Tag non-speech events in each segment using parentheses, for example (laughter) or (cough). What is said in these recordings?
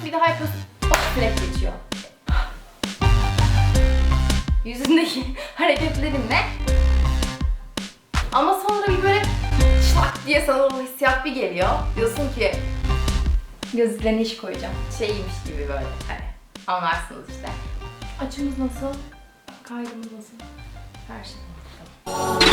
yapıyorsun bir daha yapıyorsun. Hop direkt geçiyor. Yüzündeki (laughs) hareketlerinle. Ama sonra bir böyle şak diye sana o hissiyat bir geliyor. Diyorsun ki gözlüklerine iş koyacağım. Şeymiş gibi böyle hani anlarsınız işte. Açımız nasıl? Kaydımız nasıl? Her şey.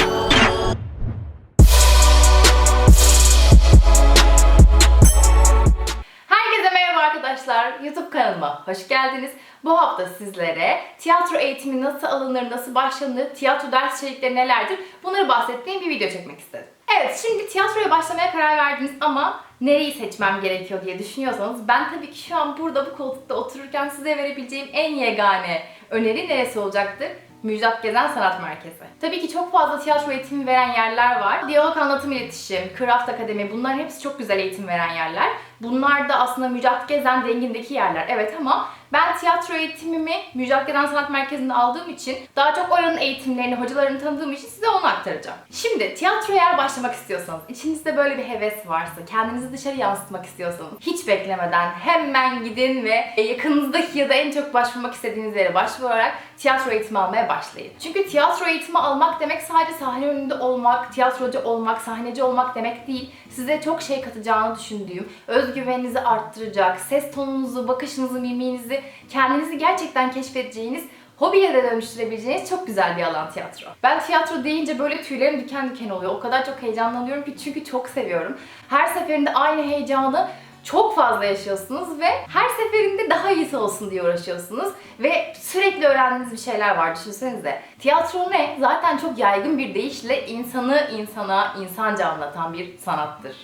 YouTube kanalıma hoş geldiniz. Bu hafta sizlere tiyatro eğitimi nasıl alınır, nasıl başlanır, tiyatro ders içerikleri nelerdir bunları bahsettiğim bir video çekmek istedim. Evet, şimdi tiyatroya başlamaya karar verdiniz ama nereyi seçmem gerekiyor diye düşünüyorsanız ben tabii ki şu an burada bu koltukta otururken size verebileceğim en yegane öneri neresi olacaktır? Müjdat Gezen Sanat Merkezi. Tabii ki çok fazla tiyatro eğitimi veren yerler var. Diyalog Anlatım İletişim, Craft Akademi bunların hepsi çok güzel eğitim veren yerler. Bunlar da aslında Müjdat Gezen dengindeki yerler. Evet ama ben tiyatro eğitimimi Müjdat Gezen Sanat Merkezi'nde aldığım için daha çok oranın eğitimlerini, hocalarını tanıdığım için size onu aktaracağım. Şimdi tiyatroya eğer başlamak istiyorsanız, içinizde böyle bir heves varsa, kendinizi dışarı yansıtmak istiyorsanız hiç beklemeden hemen gidin ve yakınınızdaki ya da en çok başvurmak istediğiniz yere başvurarak tiyatro eğitimi almaya başlayın. Çünkü tiyatro eğitimi almak demek sadece sahne önünde olmak, tiyatrocu olmak, sahneci olmak demek değil. Size çok şey katacağını düşündüğüm, özgüveninizi arttıracak, ses tonunuzu, bakışınızı, miminizi, kendinizi gerçekten keşfedeceğiniz hobiye de dönüştürebileceğiniz çok güzel bir alan tiyatro. Ben tiyatro deyince böyle tüylerim diken diken oluyor. O kadar çok heyecanlanıyorum ki çünkü çok seviyorum. Her seferinde aynı heyecanı çok fazla yaşıyorsunuz ve her seferinde daha iyisi olsun diye uğraşıyorsunuz ve sürekli öğrendiğiniz bir şeyler var düşünsenize. Tiyatro ne? Zaten çok yaygın bir deyişle insanı insana, insanca anlatan bir sanattır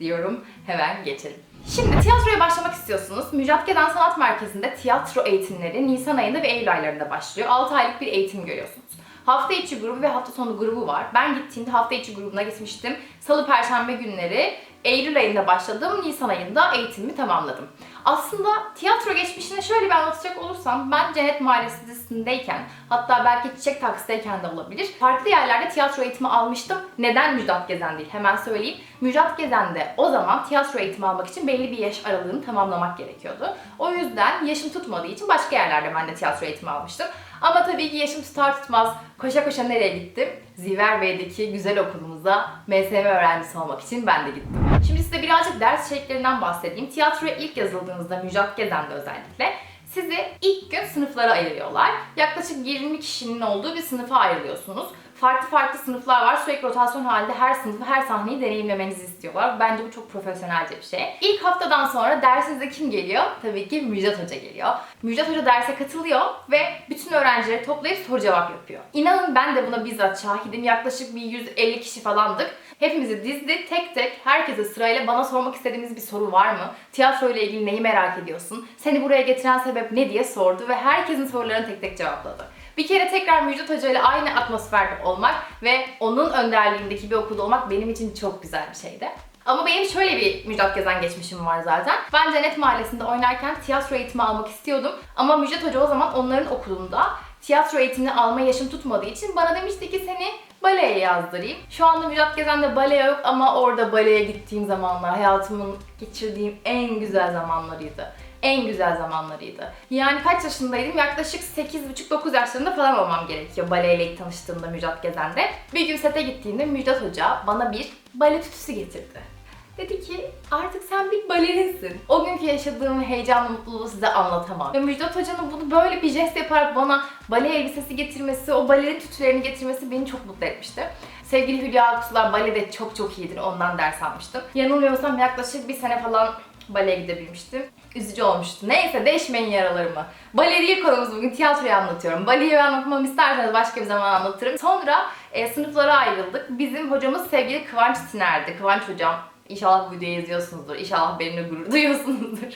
diyorum. Hemen geçelim. Şimdi tiyatroya başlamak istiyorsunuz. Müjdat Gezen Sanat Merkezi'nde tiyatro eğitimleri Nisan ayında ve Eylül aylarında başlıyor. 6 aylık bir eğitim görüyorsunuz. Hafta içi grubu ve hafta sonu grubu var. Ben gittiğimde hafta içi grubuna gitmiştim. Salı, perşembe günleri Eylül ayında başladım. Nisan ayında eğitimimi tamamladım. Aslında tiyatro geçmişine şöyle bir anlatacak olursam ben Cennet Mahallesi dizisindeyken hatta belki Çiçek Taksi'deyken de olabilir. Farklı yerlerde tiyatro eğitimi almıştım. Neden Müjdat Gezen değil? Hemen söyleyeyim. Müjdat Gezen'de o zaman tiyatro eğitimi almak için belli bir yaş aralığını tamamlamak gerekiyordu. O yüzden yaşım tutmadığı için başka yerlerde ben de tiyatro eğitimi almıştım. Ama tabii ki yaşım tutar tutmaz koşa koşa nereye gittim? Ziver Bey'deki güzel okulumuza MSM öğrencisi olmak için ben de gittim. Şimdi size birazcık ders içeriklerinden bahsedeyim. Tiyatroya ilk yazıldığınızda Müjdat Gezen'de özellikle sizi ilk gün sınıflara ayırıyorlar. Yaklaşık 20 kişinin olduğu bir sınıfa ayrılıyorsunuz. Farklı farklı sınıflar var. Sürekli rotasyon halinde her sınıfı, her sahneyi deneyimlemenizi istiyorlar. Bence bu çok profesyonelce bir şey. İlk haftadan sonra dersinize kim geliyor? Tabii ki Müjdat Hoca geliyor. Müjdat Hoca derse katılıyor ve bütün öğrencileri toplayıp soru cevap yapıyor. İnanın ben de buna bizzat şahidim. Yaklaşık bir 150 kişi falandık. Hepimizi dizdi tek tek herkese sırayla bana sormak istediğiniz bir soru var mı? Tiyatro ile ilgili neyi merak ediyorsun? Seni buraya getiren sebep ne diye sordu ve herkesin sorularını tek tek cevapladı. Bir kere tekrar Müjdat Hoca ile aynı atmosferde olmak ve onun önderliğindeki bir okulda olmak benim için çok güzel bir şeydi. Ama benim şöyle bir Müjdat Gezen geçmişim var zaten. Ben Cennet Mahallesi'nde oynarken tiyatro eğitimi almak istiyordum. Ama Müjdat Hoca o zaman onların okulunda tiyatro eğitimini alma yaşım tutmadığı için bana demişti ki seni baleye yazdırayım. Şu anda Müjdat Gezen'de bale yok ama orada baleye gittiğim zamanlar hayatımın geçirdiğim en güzel zamanlarıydı en güzel zamanlarıydı. Yani kaç yaşındaydım? Yaklaşık 8,5-9 yaşlarında falan olmam gerekiyor baleyle ilk tanıştığımda Müjdat Gezen'de. Bir gün sete gittiğimde Müjdat Hoca bana bir bale tütüsü getirdi. Dedi ki artık sen bir balerinsin. O günkü yaşadığım heyecanlı mutluluğu size anlatamam. Ve Müjdat Hoca'nın bunu böyle bir jest yaparak bana bale elbisesi getirmesi, o balerin tütülerini getirmesi beni çok mutlu etmişti. Sevgili Hülya Aksular balede çok çok iyidir. Ondan ders almıştım. Yanılmıyorsam yaklaşık bir sene falan baleye gidebilmiştim. Üzücü olmuştu. Neyse değişmeyin yaralarımı. Bale değil konumuz bugün tiyatroyu anlatıyorum. Baleyi anlatmamı isterseniz başka bir zaman anlatırım. Sonra e, sınıflara ayrıldık. Bizim hocamız sevgili Kıvanç Siner'di. Kıvanç hocam İnşallah bu videoyu izliyorsunuzdur. İnşallah benimle gurur (laughs) duyuyorsunuzdur.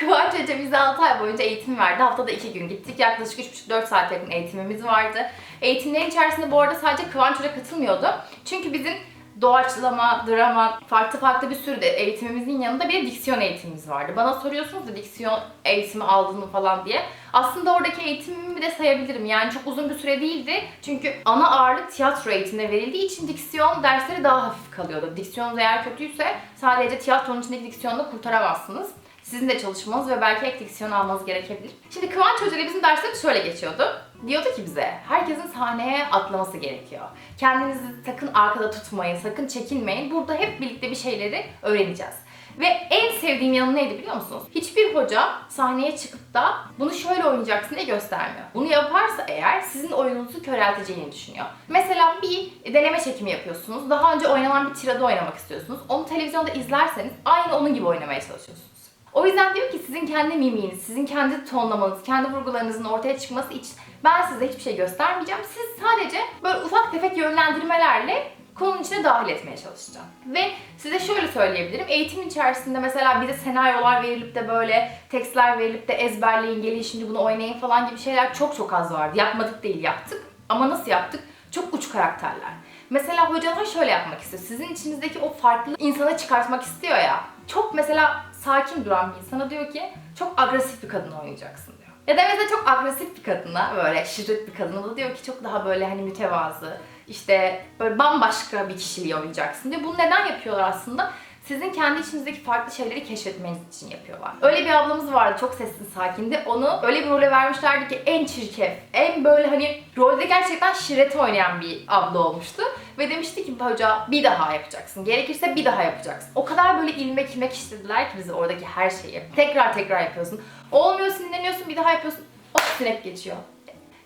Kıvanç Hoca bize 6 ay boyunca eğitim verdi. Haftada 2 gün gittik. Yaklaşık 3,5-4 saat yakın eğitimimiz vardı. Eğitimlerin içerisinde bu arada sadece Kıvanç Hoca katılmıyordu. Çünkü bizim doğaçlama, drama, farklı farklı bir sürü de eğitimimizin yanında bir diksiyon eğitimimiz vardı. Bana soruyorsunuz da diksiyon eğitimi aldın mı falan diye. Aslında oradaki eğitimimi de sayabilirim. Yani çok uzun bir süre değildi. Çünkü ana ağırlık tiyatro eğitimine verildiği için diksiyon dersleri daha hafif kalıyordu. Diksiyonunuz eğer kötüyse sadece tiyatronun içindeki diksiyonda kurtaramazsınız. sizin de çalışmanız ve belki ek diksiyon almanız gerekebilir. Şimdi Kıvanç Hoca bizim derslerimiz şöyle geçiyordu. Diyordu ki bize herkesin sahneye atlaması gerekiyor. Kendinizi sakın arkada tutmayın, sakın çekinmeyin. Burada hep birlikte bir şeyleri öğreneceğiz. Ve en sevdiğim yanı neydi biliyor musunuz? Hiçbir hoca sahneye çıkıp da bunu şöyle oynayacaksın diye göstermiyor. Bunu yaparsa eğer sizin oyununuzu körelteceğini düşünüyor. Mesela bir deneme çekimi yapıyorsunuz. Daha önce oynanan bir tirada oynamak istiyorsunuz. Onu televizyonda izlerseniz aynı onun gibi oynamaya çalışıyorsunuz. O yüzden diyor ki sizin kendi mimiğiniz, sizin kendi tonlamanız, kendi vurgularınızın ortaya çıkması için ben size hiçbir şey göstermeyeceğim. Siz sadece böyle ufak tefek yönlendirmelerle konunun içine dahil etmeye çalışacağım. Ve size şöyle söyleyebilirim. Eğitim içerisinde mesela bize senaryolar verilip de böyle tekstler verilip de ezberleyin, gelin şimdi bunu oynayın falan gibi şeyler çok çok az vardı. Yapmadık değil yaptık. Ama nasıl yaptık? Çok uç karakterler. Mesela hocalar şöyle yapmak istiyor. Sizin içinizdeki o farklı insanı çıkartmak istiyor ya. Çok mesela sakin duran bir insana diyor ki çok agresif bir kadın oynayacaksın diyor. Ya da mesela çok agresif bir kadına böyle şiddet bir kadına da diyor ki çok daha böyle hani mütevazı işte böyle bambaşka bir kişiliği oynayacaksın diyor. Bunu neden yapıyorlar aslında? Sizin kendi içinizdeki farklı şeyleri keşfetmeniz için yapıyorlar. Öyle bir ablamız vardı çok sessiz sakindi. Onu öyle bir role vermişlerdi ki en çirkef, en böyle hani rolde gerçekten şirret oynayan bir abla olmuştu. Ve demişti ki hoca bir daha yapacaksın. Gerekirse bir daha yapacaksın. O kadar böyle ilmek ilmek işlediler ki bize oradaki her şeyi. Tekrar tekrar yapıyorsun. Olmuyor sinirleniyorsun bir daha yapıyorsun. O sinek geçiyor.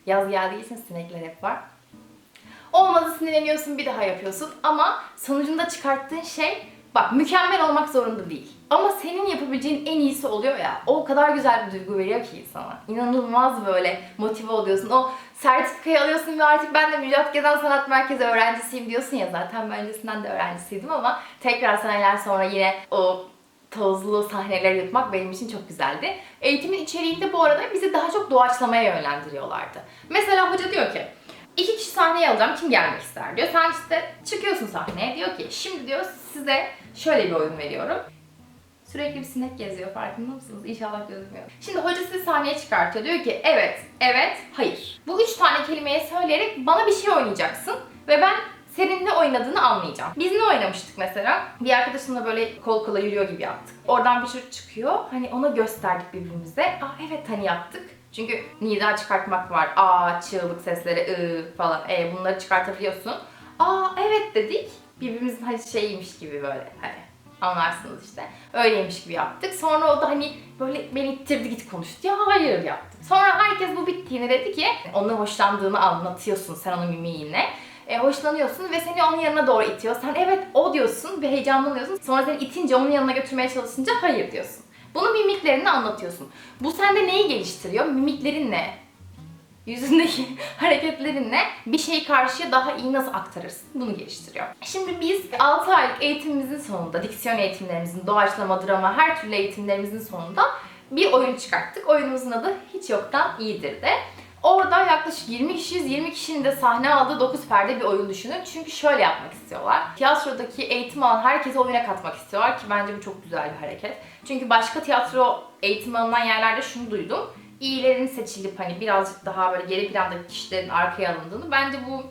Yaz için sinekler hep var. Olmadı sinirleniyorsun bir daha yapıyorsun ama sonucunda çıkarttığın şey bak mükemmel olmak zorunda değil. Ama senin yapabileceğin en iyisi oluyor ya o kadar güzel bir duygu veriyor ki insana. İnanılmaz böyle motive oluyorsun. O sertifikayı alıyorsun ve artık ben de Müjdat Gezen Sanat Merkezi öğrencisiyim diyorsun ya zaten ben öncesinden de öğrencisiydim ama tekrar seneler sonra yine o tozlu sahneler yutmak benim için çok güzeldi. Eğitimin içeriğinde bu arada bizi daha çok doğaçlamaya yönlendiriyorlardı. Mesela hoca diyor ki İki kişi sahneye alacağım. Kim gelmek ister diyor. Sen işte çıkıyorsun sahneye. Diyor ki şimdi diyor size şöyle bir oyun veriyorum. Sürekli bir sinek geziyor farkında mısınız? İnşallah gözükmüyor. Şimdi hoca sizi sahneye çıkartıyor. Diyor ki evet, evet, hayır. Bu üç tane kelimeyi söyleyerek bana bir şey oynayacaksın. Ve ben senin ne oynadığını anlayacağım. Biz ne oynamıştık mesela? Bir arkadaşımla böyle kol kola yürüyor gibi yaptık. Oradan bir çocuk çıkıyor. Hani ona gösterdik birbirimize. Aa evet hani yaptık. Çünkü nida çıkartmak var. A, çığlık sesleri, ı falan. E bunları çıkartabiliyorsun. Aa evet dedik. Birbirimizin hani şeyiymiş gibi böyle hani anlarsınız işte. Öyleymiş gibi yaptık. Sonra o da hani böyle beni ittirdi git konuştu. Ya hayır yaptım. Sonra herkes bu bittiğini dedi ki onun hoşlandığını anlatıyorsun sen onun mimiğine. E, hoşlanıyorsun ve seni onun yanına doğru itiyor. Sen evet o diyorsun ve heyecanlanıyorsun. Sonra seni itince onun yanına götürmeye çalışınca hayır diyorsun. Bunu mimiklerini anlatıyorsun. Bu sende neyi geliştiriyor? Mimiklerinle, yüzündeki (laughs) hareketlerinle bir şeyi karşıya daha iyi nasıl aktarırsın? Bunu geliştiriyor. Şimdi biz 6 aylık eğitimimizin sonunda, diksiyon eğitimlerimizin, doğaçlama, drama, her türlü eğitimlerimizin sonunda bir oyun çıkarttık. Oyunumuzun adı Hiç Yoktan İyidir de. Orada yaklaşık 20 kişiyiz. 20 kişinin de sahne aldığı 9 perde bir oyun düşünün. Çünkü şöyle yapmak istiyorlar. Tiyatrodaki eğitim alan herkesi oyuna katmak istiyorlar ki bence bu çok güzel bir hareket. Çünkü başka tiyatro eğitimi alınan yerlerde şunu duydum. İyilerin seçilip hani birazcık daha böyle geri plandaki kişilerin arkaya alındığını. Bence bu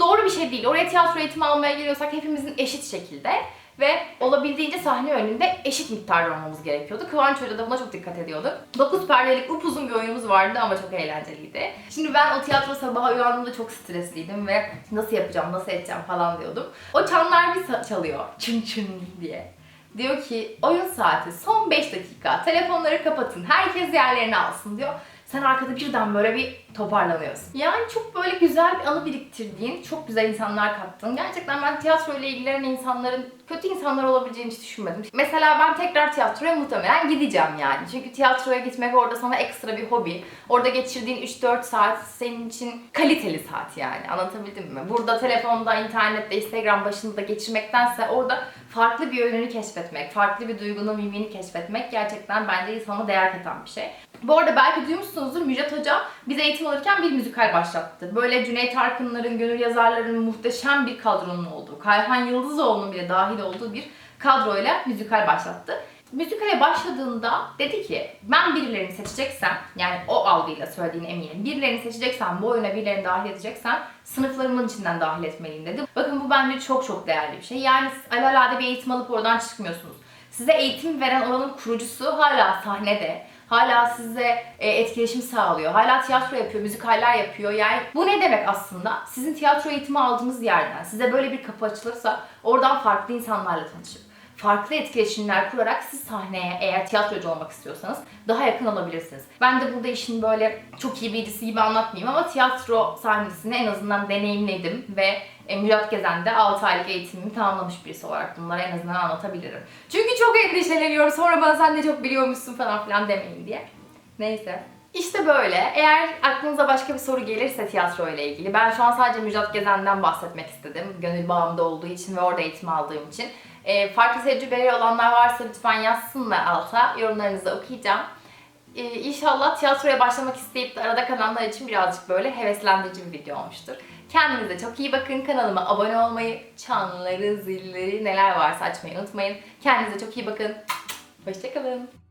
doğru bir şey değil. Oraya tiyatro eğitimi almaya geliyorsak hepimizin eşit şekilde ve olabildiğince sahne önünde eşit miktarda olmamız gerekiyordu. Kıvanç Hoca da buna çok dikkat ediyordu. 9 perdelik upuzun bir oyunumuz vardı ama çok eğlenceliydi. Şimdi ben o tiyatro sabahı uyandığımda çok stresliydim ve nasıl yapacağım, nasıl edeceğim falan diyordum. O çanlar bir çalıyor. Çın çın diye. Diyor ki oyun saati son 5 dakika. Telefonları kapatın. Herkes yerlerini alsın diyor. Sen arkada birden böyle bir toparlanıyorsun. Yani çok böyle güzel bir anı biriktirdiğin, çok güzel insanlar kattın. Gerçekten ben tiyatro ile ilgilenen insanların kötü insanlar olabileceğini hiç düşünmedim. Mesela ben tekrar tiyatroya muhtemelen gideceğim yani. Çünkü tiyatroya gitmek orada sana ekstra bir hobi. Orada geçirdiğin 3-4 saat senin için kaliteli saat yani. Anlatabildim mi? Burada telefonda, internette, Instagram başında geçirmektense orada farklı bir yönünü keşfetmek, farklı bir duygunun mimini keşfetmek gerçekten bence insana değer katan bir şey. Bu arada belki duymuşsunuzdur Müjdat Hoca bize eğitim alırken bir müzikal başlattı. Böyle Cüneyt Arkınların, gönül yazarlarının muhteşem bir kadronun olduğu, Kayhan Yıldızoğlu'nun bile dahil olduğu bir kadroyla müzikal başlattı. Müzikale başladığında dedi ki ben birilerini seçeceksem yani o algıyla söylediğine eminim. Birilerini seçeceksem bu oyuna birilerini dahil edeceksem sınıflarımın içinden dahil etmeliyim dedi. Bakın bu bence çok çok değerli bir şey. Yani alelade bir eğitim alıp oradan çıkmıyorsunuz. Size eğitim veren oranın kurucusu hala sahnede. Hala size e, etkileşim sağlıyor. Hala tiyatro yapıyor, müzikaller yapıyor. Yani bu ne demek aslında? Sizin tiyatro eğitimi aldığınız yerden size böyle bir kapı açılırsa oradan farklı insanlarla tanışıp farklı etkileşimler kurarak siz sahneye eğer tiyatrocu olmak istiyorsanız daha yakın olabilirsiniz. Ben de burada işin böyle çok iyi birisi gibi anlatmayayım ama tiyatro sahnesini en azından deneyimledim ve e, Müjdat Gezen'de 6 aylık eğitimimi tamamlamış birisi olarak bunları en azından anlatabilirim. Çünkü çok endişeleniyorum sonra bana sen de çok biliyormuşsun falan filan demeyin diye. Neyse. İşte böyle. Eğer aklınıza başka bir soru gelirse tiyatro ile ilgili, ben şu an sadece Müjdat Gezen'den bahsetmek istedim. Gönül bağımda olduğu için ve orada eğitim aldığım için. Ee, farklı tecrübeleri olanlar varsa lütfen yazsınlar alta. Yorumlarınızı okuyacağım. Ee, inşallah tiyatroya başlamak isteyip de arada kalanlar için birazcık böyle heveslendirici bir video olmuştur. Kendinize çok iyi bakın. Kanalıma abone olmayı, çanları, zilleri neler varsa açmayı unutmayın. Kendinize çok iyi bakın. Hoşçakalın.